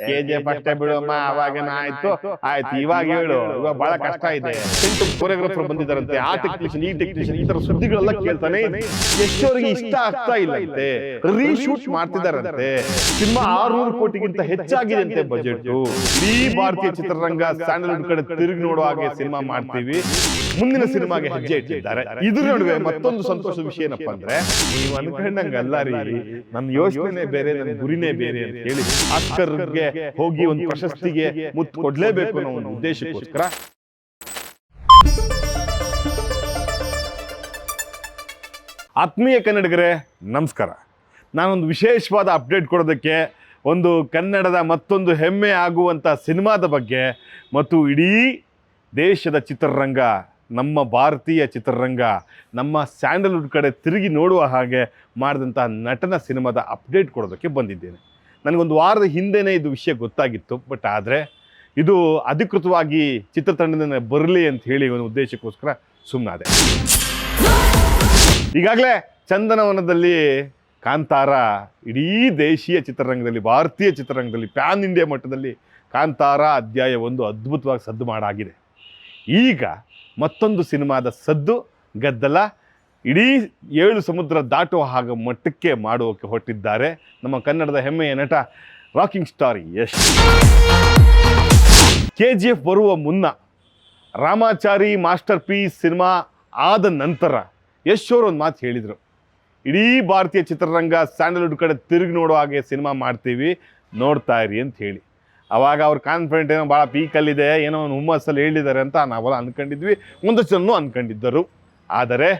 K G F ಅಷ್ಟೇ ಬಿಡೋಮ್ಮ ಅವಾಗೇನ ಆಯ್ತು. ಆಯ್ತು ಇವಾಗ ಹೇಳು. ಇವಾಗ ಬಹಳ ಕಷ್ಟ ಇದೆ. ಕೊರಿಯೋಗ್ರಾಫರ್ ಬಂದಿದ್ದಾರಂತೆ ಆ ಟೆಕ್ನಿಷಿಯನ್ ಈ ಟೆಕ್ನಿಷಿಯನ್ ಈ ತರ ಸುದ್ದಿಗಳೆಲ್ಲ ಕೇಳ್ತಾನೆ ಎಷ್ಟೋರಿಗೆ ಇಷ್ಟ ಆಗ್ತಾ ಇಲ್ಲ ಇಲ್ಲಂತೆ. ರೀಶೂಟ್ ಮಾಡ್ತಿದಾರಂತೆ ಸಿನಿಮಾ ಆರ್ನೂರು ಕೋಟಿಗಿಂತ ಹೆಚ್ಚಾಗಿದೆ ಅಂತೆ ಬಜೆಟ್ ಈ ಭಾರತೀಯ ಚಿತ್ರರಂಗ ಸ್ಯಾಂಡಲ್ವುಡ್ ಕಡೆ ತಿರುಗಿ ನೋಡುವ ಹಾಗೆ ಸಿನಿಮಾ ಮಾಡ್ತೀವಿ. ಮುಂದಿನ ಸಿನಿಮಾಗೆ ಹೆಜ್ಜೆ ಇಟ್ಟಿದ್ದಾರೆ. ಇದ್ರ ನಡುವೆ ಮತ್ತೊಂದು ಸಂತೋಷದ ವಿಷಯ ಏನಪ್ಪಾ ಅಂದ್ರೆ ನೀವು ಅನ್ಕೊಂಡಂಗಲ್ಲ ರೀ. ನನ್ನ ಯೋಚನೆ ಬೇರೆ ನನ್ನ ಗುರಿನೇ ಬೇರೆ ಅಂತ ಹೇಳಿ ಆಸ್ಕರ್ಗೆ ಹೋಗಿ ಒಂದು ಪ್ರಶಸ್ತಿಗೆ ಮುತ್ತು ಕೊಡ್ಲೇಬೇಕು ಅನ್ನೋ ಒಂದು ಉದ್ದೇಶಕ್ಕೋಸ್ಕರ. ಆತ್ಮೀಯ ಕನ್ನಡಿಗರೇ ನಮಸ್ಕಾರ. ನಾನೊಂದು ವಿಶೇಷವಾದ ಅಪ್ಡೇಟ್ ಕೊಡೋದಕ್ಕೆ ಒಂದು ಕನ್ನಡದ ಮತ್ತೊಂದು ಹೆಮ್ಮೆ ಆಗುವಂಥ ಸಿನಿಮಾದ ಬಗ್ಗೆ ಮತ್ತು ಇಡೀ ದೇಶದ ಚಿತ್ರರಂಗ ನಮ್ಮ ಭಾರತೀಯ ಚಿತ್ರರಂಗ ನಮ್ಮ ಸ್ಯಾಂಡಲ್ವುಡ್ ಕಡೆ ತಿರುಗಿ ನೋಡುವ ಹಾಗೆ ಮಾಡಿದಂಥ ನಟನ ಸಿನಿಮಾದ ಅಪ್ಡೇಟ್ ಕೊಡೋದಕ್ಕೆ ಬಂದಿದ್ದೇನೆ. ನನಗೊಂದು ವಾರದ ಹಿಂದೆನೇ ಇದು ವಿಷಯ ಗೊತ್ತಾಗಿತ್ತು ಬಟ್ ಆದರೆ ಇದು ಅಧಿಕೃತವಾಗಿ ಚಿತ್ರತಂಡದಿಂದ ಬರಲಿ ಅಂತ ಹೇಳಿ ಒಂದು ಉದ್ದೇಶಕ್ಕೋಸ್ಕರ ಸುಮ್ಮನಾದೆ ಈಗಾಗಲೇ ಚಂದನವನದಲ್ಲಿ ಕಾಂತಾರ, ಇಡೀ ದೇಶೀಯ ಚಿತ್ರರಂಗದಲ್ಲಿ, ಭಾರತೀಯ ಚಿತ್ರರಂಗದಲ್ಲಿ, ಪ್ಯಾನ್ ಇಂಡಿಯಾ ಮಟ್ಟದಲ್ಲಿ ಕಾಂತಾರ ಅಧ್ಯಾಯ ಒಂದು ಅದ್ಭುತವಾಗಿ ಸದ್ದು ಮಾಡಾಗಿದೆ. ಈಗ ಮತ್ತೊಂದು ಸಿನಿಮಾದ ಸದ್ದು, ಗದ್ದಲ ಇಡೀ ಏಳು ಸಮುದ್ರ ದಾಟುವ ಹಾಗೆ ಮಟ್ಟಕ್ಕೆ ಮಾಡುವಕ್ಕೆ ಹೊರಟಿದ್ದಾರೆ ನಮ್ಮ ಕನ್ನಡದ ಹೆಮ್ಮೆಯ ನಟ, rocking star Yash. K G F ಬರುವ ಮುನ್ನ ರಾಮಾಚಾರಿ ಮಾಸ್ಟರ್ ಪೀಸ್ ಸಿನಿಮಾ ಆದ ನಂತರ ಯಶ್ ಅವರು ಒಂದು ಮಾತು ಹೇಳಿದರು. ಇಡೀ ಭಾರತೀಯ ಚಿತ್ರರಂಗ ಸ್ಯಾಂಡಲ್ವುಡ್ ಕಡೆ ತಿರುಗಿ ನೋಡೋ ಹಾಗೆ ಸಿನಿಮಾ ಮಾಡ್ತೀವಿ, ನೋಡ್ತಾ ಇರಿ ಅಂತ ಹೇಳಿ. ಅವಾಗ ಅವ್ರ ಕಾನ್ಫಿಡೆಂಟ್ ಏನೋ ಭಾಳ ಪೀಕಲ್ಲಿದೆ ಏನೋ ಒಂದು ಹುಮ್ಮಸ್ಸಲ್ಲಿ ಹೇಳಿದ್ದಾರೆ ಅಂತ ನಾವೆಲ್ಲ ಅಂದ್ಕೊಂಡಿದ್ವಿ ಒಂದಷ್ಟು ಜನ ಅಂದ್ಕೊಂಡಿದ್ದರು ಆದರೆ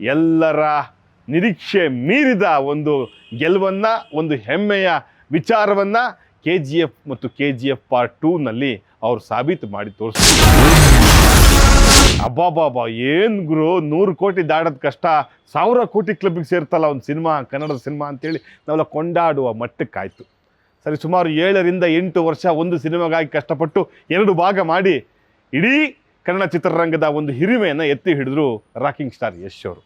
ಎಲ್ಲರ ನಿರೀಕ್ಷೆ ಮೀರಿದ ಒಂದು ಗೆಲುವನ್ನು, ಒಂದು ಹೆಮ್ಮೆಯ ವಿಚಾರವನ್ನು ಕೆ ಜಿ ಎಫ್ ಮತ್ತು ಕೆ ಜಿ ಎಫ್ ಪಾರ್ಟ್ ಟೂನಲ್ಲಿ ಅವರು ಸಾಬೀತು ಮಾಡಿ ತೋರಿಸ್ತಾರೆ ಅಬ್ಬಾಬಾಬಾ ಏನು ಗುರು? ನೂರು ಕೋಟಿ ದಾಡೋದು ಕಷ್ಟ. ಸಾವಿರ ಕೋಟಿ ಕ್ಲಬ್ಬಿಗೆ ಸೇರ್ತಲ್ಲ ಒಂದು ಸಿನಿಮಾ, ಕನ್ನಡದ ಸಿನಿಮಾ ಅಂತೇಳಿ ನಾವೆಲ್ಲ ಕೊಂಡಾಡುವ ಮಟ್ಟಕ್ಕಾಯಿತು. ಸರಿ, ಸುಮಾರು ಏಳರಿಂದ ಎಂಟು ವರ್ಷ ಒಂದು ಸಿನಿಮಾಗಾಗಿ ಕಷ್ಟಪಟ್ಟು ಎರಡು ಭಾಗ ಮಾಡಿ, ಇಡೀ ಕನ್ನಡ ಚಿತ್ರರಂಗದ ಒಂದು ಹಿರಿಮೆಯನ್ನು ಎತ್ತಿ ಹಿಡಿದ್ರು ರಾಕಿಂಗ್ ಸ್ಟಾರ್ ಯಶ್ ಅವರು.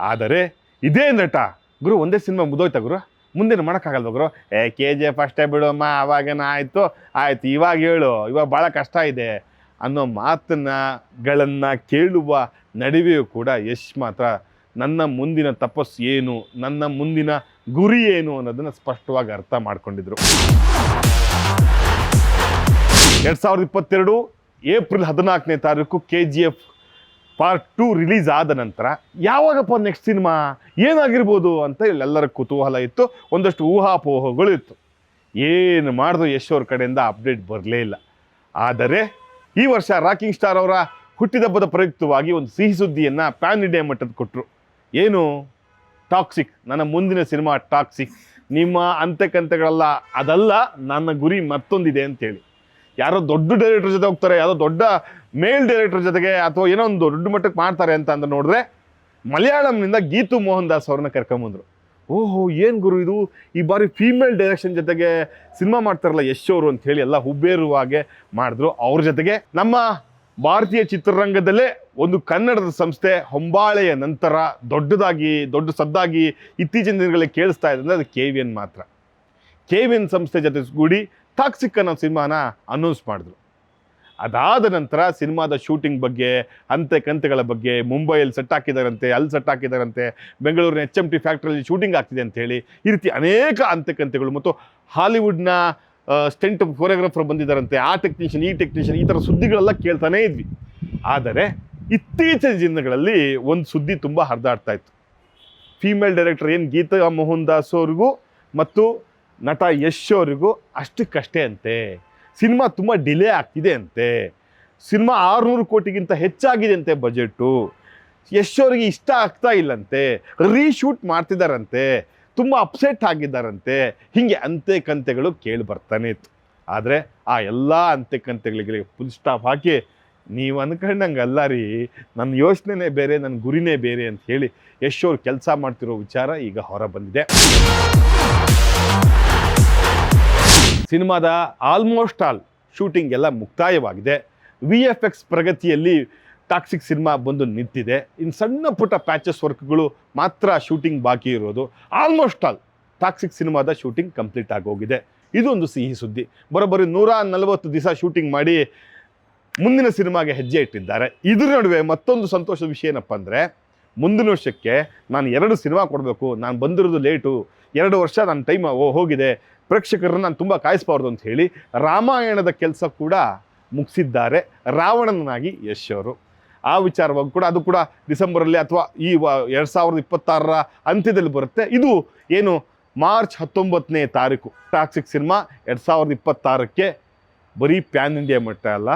ಆದರೆ ಇದೇ ನಟ ಗುರು ಒಂದೇ ಸಿನಿಮಾ ಮುದೋಯ್ತಾ ಗುರು? ಮುಂದೇನು ಮಾಡೋಕ್ಕಾಗಲ್ವ ಗುರು? ಏ ಕೆ ಜಿ ಎಫ್ ಅಷ್ಟೇ ಬಿಡಮ್ಮ ಅವಾಗೇನ ಆಯಿತು? ಆಯಿತು, ಇವಾಗ ಹೇಳು, ಇವಾಗ ಭಾಳ ಕಷ್ಟ ಇದೆ ಅನ್ನೋ ಮಾತನ್ನಗಳನ್ನು ಕೇಳುವ ನಡುವೆಯೂ ಕೂಡ ಯಶ್ ಮಾತ್ರ ನನ್ನ ಮುಂದಿನ ತಪಸ್ಸು ಏನು, ನನ್ನ ಮುಂದಿನ ಗುರಿ ಏನು ಅನ್ನೋದನ್ನು ಸ್ಪಷ್ಟವಾಗಿ ಅರ್ಥ ಮಾಡ್ಕೊಂಡಿದ್ರು. ಎರಡು ಸಾವಿರದ ಇಪ್ಪತ್ತೆರಡು ಏಪ್ರಿಲ್ ಹದಿನಾಲ್ಕನೇ ತಾರೀಕು K G F part two release ಆದ ನಂತರ ಯಾವಾಗಪ್ಪ ನೆಕ್ಸ್ಟ್ ಸಿನಿಮಾ ಏನಾಗಿರ್ಬೋದು ಅಂತ ಇಲ್ಲೆಲ್ಲರ ಕುತೂಹಲ ಇತ್ತು, ಒಂದಷ್ಟು ಊಹಾಪೋಹಗಳು ಇತ್ತು. ಏನು ಮಾಡಿದ್ರು ಯಶ್ ಕಡೆಯಿಂದ ಅಪ್ಡೇಟ್ ಬರಲೇ ಇಲ್ಲ. ಆದರೆ ಈ ವರ್ಷ ರಾಕಿಂಗ್ ಸ್ಟಾರ್ ಅವರ ಹುಟ್ಟಿದಬ್ಬದ ಪ್ರಯುಕ್ತವಾಗಿ ಒಂದು ಸಿಹಿ ಸುದ್ದಿಯನ್ನು ಪ್ಯಾನ್ ಇಂಡಿಯಾ ಮಟ್ಟದ ಕೊಟ್ಟರು ಏನು? ಟಾಕ್ಸಿಕ್ ನನ್ನ ಮುಂದಿನ ಸಿನಿಮಾ ಟಾಕ್ಸಿಕ್ ನಿಮ್ಮ ಅಂತ್ಯಕಂತೆಗಳೆಲ್ಲ, ಅದಲ್ಲ ನನ್ನ ಗುರಿ ಮತ್ತೊಂದಿದೆ ಅಂತೇಳಿ. ಯಾರೋ ದೊಡ್ಡ ಡೈರೆಕ್ಟರ್ ಜೊತೆ ಹೋಗ್ತಾರೆ, ಯಾರೋ ದೊಡ್ಡ ಮೇಲ್ ಡೈರೆಕ್ಟರ್ ಜೊತೆಗೆ ಅಥವಾ ಏನೋ ಒಂದು ದೊಡ್ಡ ಮಟ್ಟಕ್ಕೆ ಮಾಡ್ತಾರೆ ಅಂತ ಅಂತ ನೋಡಿದ್ರೆ ಮಲಯಾಳಂನಿಂದ ಗೀತು ಮೋಹನ್ ದಾಸ್ ಅವ್ರನ್ನ ಕರ್ಕೊಂಬಂದ್ರು ಓಹೋ, ಏನು ಗುರು ಇದು? ಈ ಬಾರಿ ಫೀಮೇಲ್ ಡೈರೆಕ್ಷನ್ ಜೊತೆಗೆ ಸಿನಿಮಾ ಮಾಡ್ತಾರಲ್ಲ ಯಶೋರು ಅಂತ ಹೇಳಿ ಎಲ್ಲ ಹುಬ್ಬೇರುವ ಹಾಗೆ ಮಾಡಿದ್ರು. ಅವ್ರ ಜೊತೆಗೆ ನಮ್ಮ ಭಾರತೀಯ ಚಿತ್ರರಂಗದಲ್ಲೇ ಒಂದು ಕನ್ನಡದ ಸಂಸ್ಥೆ ಹೊಂಬಾಳೆಯ ನಂತರ ದೊಡ್ಡದಾಗಿ, ದೊಡ್ಡ ಸದ್ದಾಗಿ ಇತ್ತೀಚಿನ ದಿನಗಳಲ್ಲಿ ಕೇಳಿಸ್ತಾ ಇದೆ ಅಂದರೆ ಅದು ಕೆ ವಿ ಎನ್ ಮಾತ್ರ. ಕೆ ವಿ ಎನ್ ಸಂಸ್ಥೆ ಜೊತೆ ಗೂಡಿ ಟಾಕ್ಸಿಕ್ ಅನ್ನೋ ಸಿನಿಮಾನ ಅನೌನ್ಸ್ ಮಾಡಿದ್ರು. ಅದಾದ ನಂತರ ಸಿನಿಮಾದ ಶೂಟಿಂಗ್ ಬಗ್ಗೆ, ಅಂತೆ ಕಂತೆಗಳ ಬಗ್ಗೆ, ಮುಂಬೈಯಲ್ಲಿ ಸೆಟ್ ಹಾಕಿದಾರಂತೆ, ಅಲ್ಲಿ ಸೆಟ್ ಹಾಕಿದಾರಂತೆ, ಬೆಂಗಳೂರಿನ ಎಚ್ ಎಂ ಟಿ ಫ್ಯಾಕ್ಟ್ರಿಯಲ್ಲಿ ಶೂಟಿಂಗ್ ಆಗ್ತಿದೆ ಅಂತ ಹೇಳಿ ಈ ರೀತಿ ಅನೇಕ ಅಂತೆ ಕಂತೆಗಳು ಮತ್ತು ಹಾಲಿವುಡ್ನ ಸ್ಟೆಂಟ್ ಕೊರಿಯೋಗ್ರಾಫರ್ ಬಂದಿದ್ದಾರಂತೆ, ಆ ಟೆಕ್ನಿಷಿಯನ್ ಈ ಟೆಕ್ನಿಷಿಯನ್ ಈ ಥರ ಸುದ್ದಿಗಳೆಲ್ಲ ಕೇಳ್ತಾನೇ ಇದ್ವಿ. ಆದರೆ ಇತ್ತೀಚಿನ ದಿನಗಳಲ್ಲಿ ಒಂದು ಸುದ್ದಿ ತುಂಬ ಹರಿದಾಡ್ತಾ ಇತ್ತು. ಫೀಮೇಲ್ ಡೈರೆಕ್ಟರ್ ಏನು ಗೀತಾ ಮೋಹನ್ ದಾಸ್ ಅವ್ರಿಗೂ ಮತ್ತು ನಟ ಯಶ್ ಅವರಿಗೂ ಅಷ್ಟಕ್ಕಷ್ಟೇ ಅಂತೆ. ಸಿನಿಮಾ ತುಂಬ ಡಿಲೇ ಆಗ್ತಿದೆ ಅಂತೆ. ಸಿನಿಮಾ ಆರುನೂರು ಕೋಟಿಗಿಂತ ಹೆಚ್ಚಾಗಿದೆ ಅಂತೆ ಬಜೆಟ್ಟು. ಯಶ್ ಅವರಿಗೆ ಇಷ್ಟ ಆಗ್ತಾ ಇಲ್ಲಂತೆ. ರೀಶೂಟ್ ಮಾಡ್ತಿದ್ದಾರಂತೆ ತುಂಬ ಅಪ್ಸೆಟ್ ಆಗಿದ್ದಾರಂತೆ. ಹೀಗೆ ಅಂತೆ ಕಂತೆಗಳು ಕೇಳಿ ಬರ್ತಾನೆ ಇತ್ತು. ಆದರೆ ಆ ಎಲ್ಲ ಅಂತೆ ಕಂತೆಗಳಿಗೆ ಫುಲ್ ಸ್ಟಾಪ್ ಹಾಕಿ ನೀವು ಅನ್ಕೊಂಡಂಗೆ ಅಲ್ಲ ರೀ. ನನ್ನ ಯೋಚನೆನೇ ಬೇರೆ ನನ್ನ ಗುರಿನೇ ಬೇರೆ ಅಂತ ಹೇಳಿ ಯಶ್ ಅವ್ರು ಕೆಲಸ ಮಾಡ್ತಿರೋ ವಿಚಾರ ಈಗ ಹೊರ ಬಂದಿದೆ. ಸಿನಿಮಾದ ಆಲ್ಮೋಸ್ಟ್ ಆಲ್ ಶೂಟಿಂಗ್ ಎಲ್ಲ ಮುಕ್ತಾಯವಾಗಿದೆ. ವಿ ಎಫ್ ಎಕ್ಸ್ ಪ್ರಗತಿಯಲ್ಲಿ ಟಾಕ್ಸಿಕ್ ಸಿನಿಮಾ ಬಂದು ನಿಂತಿದೆ. ಇನ್ನು ಸಣ್ಣ ಪುಟ್ಟ ಪ್ಯಾಚಸ್ ವರ್ಕ್ಗಳು ಮಾತ್ರ ಶೂಟಿಂಗ್ ಬಾಕಿ ಇರೋದು. ಆಲ್ಮೋಸ್ಟ್ ಆಲ್ ಟಾಕ್ಸಿಕ್ ಸಿನಿಮಾದ ಶೂಟಿಂಗ್ ಕಂಪ್ಲೀಟ್ ಆಗೋಗಿದೆ. ಇದು ಒಂದು ಸಿಹಿ ಸುದ್ದಿ. ಬರೋಬ್ಬರಿ ನೂರ ನಲವತ್ತು ದಿವಸ ಶೂಟಿಂಗ್ ಮಾಡಿ ಮುಂದಿನ ಸಿನಿಮಾಗೆ ಹೆಜ್ಜೆ ಇಟ್ಟಿದ್ದಾರೆ. ಇದ್ರ ನಡುವೆ ಮತ್ತೊಂದು ಸಂತೋಷದ ವಿಷಯ ಏನಪ್ಪ ಅಂದರೆ, ಮುಂದಿನ ವರ್ಷಕ್ಕೆ ನಾನು ಎರಡು ಸಿನಿಮಾ ಕೊಡಬೇಕು. ನಾನು ಬಂದಿರೋದು ಲೇಟು ಎರಡು ವರ್ಷ ನನ್ನ ಟೈಮ್ ಹೋಗಿದೆ. ಪ್ರೇಕ್ಷಕರನ್ನ ನಾನು ತುಂಬ ಕಾಯಿಸ್ಬಾರ್ದು ಅಂತ ಹೇಳಿ ರಾಮಾಯಣದ ಕೆಲಸ ಕೂಡ ಮುಗಿಸಿದ್ದಾರೆ. ರಾವಣನಾಗಿ ಯಶ್ ಅವರು. ಆ ವಿಚಾರವಾಗಿ ಕೂಡ ಅದು ಕೂಡ ಡಿಸೆಂಬರಲ್ಲಿ ಅಥವಾ ಈ ಎರಡು ಸಾವಿರದ ಇಪ್ಪತ್ತಾರರ ಅಂತ್ಯದಲ್ಲಿ ಬರುತ್ತೆ. ಇದು ಏನು ಮಾರ್ಚ್ ಹತ್ತೊಂಬತ್ತನೇ ತಾರೀಕು. ಟಾಕ್ಸಿಕ್ ಸಿನಿಮಾ ಎರಡು ಸಾವಿರದ ಇಪ್ಪತ್ತಾರಕ್ಕೆ ಬರೀ ಪ್ಯಾನ್ ಇಂಡಿಯಾ ಮಟ್ಟ ಅಲ್ಲ,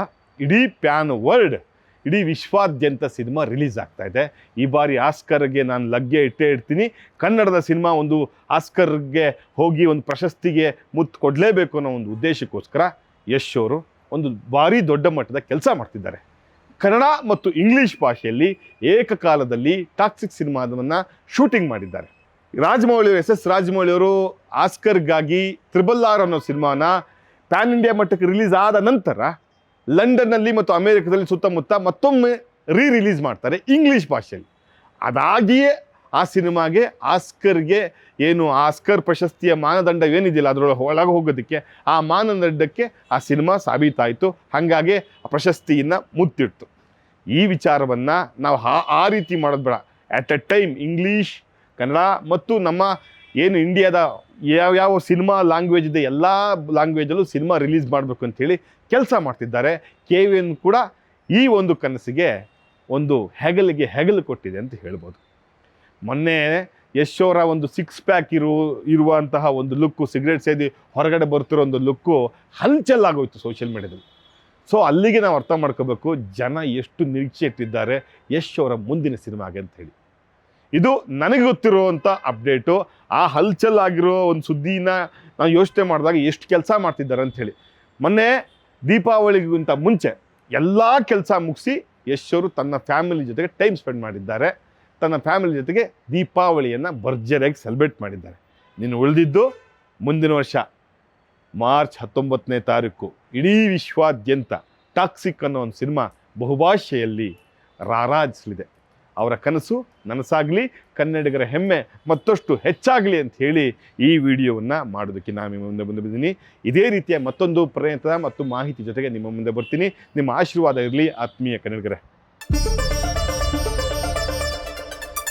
ಇಡೀ ಪ್ಯಾನ್ ವರ್ಲ್ಡ್ ಇಡೀ ವಿಶ್ವಾದ್ಯಂತ ಸಿನಿಮಾ ರಿಲೀಸ್ ಆಗ್ತಾ ಇದೆ. ಈ ಬಾರಿ ಆಸ್ಕರ್ಗೆ ನಾನು ಲಗ್ಗೆ ಇಟ್ಟೇ ಇಡ್ತೀನಿ ಕನ್ನಡದ ಸಿನಿಮಾ ಒಂದು ಆಸ್ಕರ್ಗೆ ಹೋಗಿ ಒಂದು ಪ್ರಶಸ್ತಿಗೆ ಮುತ್ತು ಕೊಡಲೇಬೇಕು ಅನ್ನೋ ಒಂದು ಉದ್ದೇಶಕ್ಕೋಸ್ಕರ ಯಶ್ ಅವರು ಒಂದು ಭಾರಿ ದೊಡ್ಡ ಮಟ್ಟದ ಕೆಲಸ ಮಾಡ್ತಿದ್ದಾರೆ. ಕನ್ನಡ ಮತ್ತು ಇಂಗ್ಲೀಷ್ ಭಾಷೆಯಲ್ಲಿ ಏಕಕಾಲದಲ್ಲಿ ಟಾಕ್ಸಿಕ್ ಸಿನಿಮಾದವನ್ನು ಶೂಟಿಂಗ್ ಮಾಡಿದ್ದಾರೆ. ರಾಜಮೌಳಿ ಎಸ್ ಎಸ್ ರಾಜಮೌಳಿ ಅವರು ಆಸ್ಕರ್ಗಾಗಿ ತ್ರಿಬಲ್ ಆರ್ ಅನ್ನೋ ಸಿನಿಮಾನ ಪ್ಯಾನ್ ಇಂಡಿಯಾ ಮಟ್ಟಕ್ಕೆ ರಿಲೀಸ್ ಆದ ನಂತರ ಲಂಡನ್ನಲ್ಲಿ ಮತ್ತು ಅಮೇರಿಕದಲ್ಲಿ ಸುತ್ತಮುತ್ತ ಮತ್ತೊಮ್ಮೆ ರೀ ರಿಲೀಸ್ ಮಾಡ್ತಾರೆ ಇಂಗ್ಲೀಷ್ ಭಾಷೆಯಲ್ಲಿ. ಅದಾಗಿಯೇ ಆ ಸಿನಿಮಾಗೆ ಆಸ್ಕರ್ಗೆ ಏನು ಆಸ್ಕರ್ ಪ್ರಶಸ್ತಿಯ ಮಾನದಂಡ ಏನಿದೆಯಲ್ಲ ಅದರೊಳಗೆ ಒಳಗೆ ಹೋಗೋದಕ್ಕೆ ಆ ಮಾನದಂಡಕ್ಕೆ ಆ ಸಿನಿಮಾ ಸಾಬೀತಾಯಿತು. ಹಾಗಾಗಿ ಆ ಪ್ರಶಸ್ತಿಯನ್ನು ಮುತ್ತಿಡ್ತು. ಈ ವಿಚಾರವನ್ನು ನಾವು ಆ ಆ ರೀತಿ ಮಾಡೋದು ಬೇಡ. At a time English Kannada ಮತ್ತು ನಮ್ಮ ಏನು ಇಂಡಿಯಾದ ಯಾವ್ಯಾವ ಸಿನಿಮಾ ಲ್ಯಾಂಗ್ವೇಜ್ ಇದೆ, ಎಲ್ಲ ಲ್ಯಾಂಗ್ವೇಜಲ್ಲೂ ಸಿನಿಮಾ ರಿಲೀಸ್ ಮಾಡಬೇಕು ಅಂತೇಳಿ ಕೆಲಸ ಮಾಡ್ತಿದ್ದಾರೆ. ಕೆ ವಿ ಎನ್ ಕೂಡ ಈ ಒಂದು ಕನಸಿಗೆ ಒಂದು ಹೆಗಲಿಗೆ ಹೆಗಲು ಕೊಟ್ಟಿದೆ ಅಂತ ಹೇಳ್ಬೋದು. ಮೊನ್ನೆ ಯಶ್ ಅವರ ಒಂದು ಸಿಕ್ಸ್ ಪ್ಯಾಕ್ ಇರು, ಇರುವಂತಹ ಒಂದು ಲುಕ್ಕು ಸಿಗರೇಟ್ ಸೇದಿ ಹೊರಗಡೆ ಬರ್ತಿರೋ ಒಂದು ಲುಕ್ಕು ಹಲ್ಚಲ್ಲಾಗೋಯ್ತು ಸೋಷಿಯಲ್ ಮೀಡ್ಯಾದಲ್ಲಿ ಸೊ ಅಲ್ಲಿಗೆ ನಾವು ಅರ್ಥ ಮಾಡ್ಕೋಬೇಕು, ಜನ ಎಷ್ಟು ನಿರೀಕ್ಷೆ ಇಟ್ಟಿದ್ದಾರೆ ಯಶ್ ಅವರ ಮುಂದಿನ ಸಿನಿಮಾಗೆ ಅಂತ ಹೇಳಿ. ಇದು ನನಗೆ ಗೊತ್ತಿರುವಂಥ ಅಪ್ಡೇಟು ಆ ಹಲ್ಚಲ್ ಆಗಿರೋ ಒಂದು ಸುದ್ದಿನ ನಾನು ಯೋಚನೆ ಮಾಡಿದಾಗ ಎಷ್ಟು ಕೆಲಸ ಮಾಡ್ತಿದ್ದಾರೆ ಹೇಳಿ. ಮೊನ್ನೆ ದೀಪಾವಳಿಗಿಂತ ಮುಂಚೆ ಎಲ್ಲ ಕೆಲಸ ಮುಗಿಸಿ ಯಶ್ ಅವರು ತನ್ನ ಫ್ಯಾಮಿಲಿ ಜೊತೆಗೆ ಟೈಮ್ ಸ್ಪೆಂಡ್ ಮಾಡಿದ್ದಾರೆ. ತನ್ನ ಫ್ಯಾಮಿಲಿ ಜೊತೆಗೆ ದೀಪಾವಳಿಯನ್ನು ಭರ್ಜರಿಯಾಗಿ ಸೆಲೆಬ್ರೇಟ್ ಮಾಡಿದ್ದಾರೆ. ನೀನು ಉಳಿದಿದ್ದು ಮುಂದಿನ ವರ್ಷ ಮಾರ್ಚ್ ಹತ್ತೊಂಬತ್ತನೇ ತಾರೀಕು ಇಡೀ ವಿಶ್ವಾದ್ಯಂತ ಟಾಕ್ಸಿಕ್ ಅನ್ನೋ ಒಂದು ಸಿನಿಮಾ ಬಹುಭಾಷೆಯಲ್ಲಿ ರಾರಾಜಿಸಲಿದೆ. ಅವರ ಕನಸು ನನಸಾಗಲಿ, ಕನ್ನಡಿಗರ ಹೆಮ್ಮೆ ಮತ್ತಷ್ಟು ಹೆಚ್ಚಾಗಲಿ ಅಂತ ಹೇಳಿ ಈ ವಿಡಿಯೋವನ್ನು ಮಾಡೋದಕ್ಕೆ ನಾನು ನಿಮ್ಮ ಮುಂದೆ ಬಂದು ಬಂದಿದ್ದೀನಿ. ಇದೇ ರೀತಿಯ ಮತ್ತೊಂದು ಪ್ರಯತ್ನ ಮತ್ತು ಮಾಹಿತಿ ಜೊತೆಗೆ ನಿಮ್ಮ ಮುಂದೆ ಬರ್ತೀನಿ. ನಿಮ್ಮ ಆಶೀರ್ವಾದ ಇರಲಿ, ಆತ್ಮೀಯ ಕನ್ನಡಿಗರೇ.